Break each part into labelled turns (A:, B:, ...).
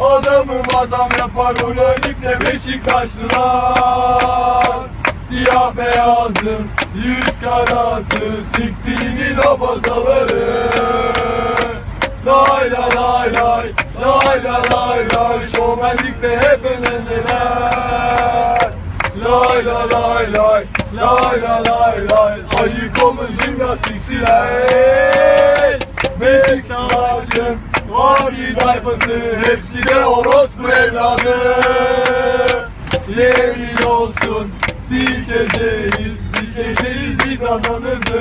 A: Adamım adam yapar Euroleague'de Beşiktaşlılar. Siyah beyazım, yüz karası Siktiğinin o bazaları Lay lay lay lay Lay lay lay lay Şovmenlikte hep önündeler Lay lay lay lay Lay lay lay lay Ayık olun jimnastikçiler. Beşiktaş'ın bir tayfası Hepsi de orospu evladı. Yemin olsun Silkeceğiz Silkeceğiz biz ananızı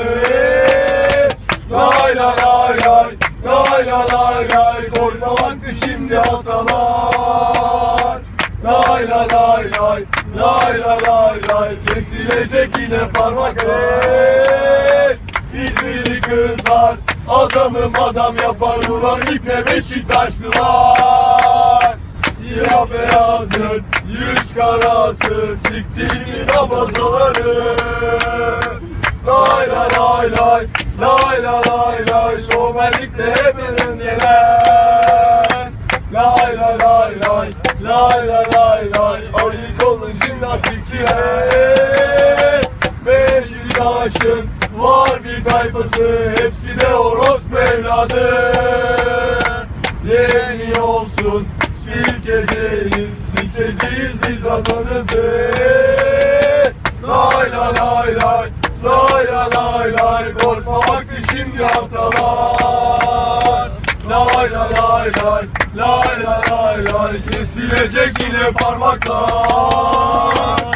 A: Lay lay lay lay Lay lay lay lay Korkma vakti şimdi atalar. Lay lay lay lay Lay lay lay lay Kesilecek yine parmaklar İzmirli kızlar Adamım adam yapar ulan iple Beşiktaşlılar Siyah beyazın yüz karası Siktiğimin abazaları. Lay lay lay lay Lay lay lay lay Şovmenlikte hep önündeler Lay lay lay lay Lay lay lay lay Ayık olun jimnastikçiler Beşiktaş'ın var bir tayfası Hepsi de orospu evladı Yeni olsun Silkeceğiz Silkeceğiz biz atanızı Lay lay lay lay Lay lay lay Korkma vakti şimdi atalar Lay lay lay lay Lay lay lay lay Kesilecek yine parmaklar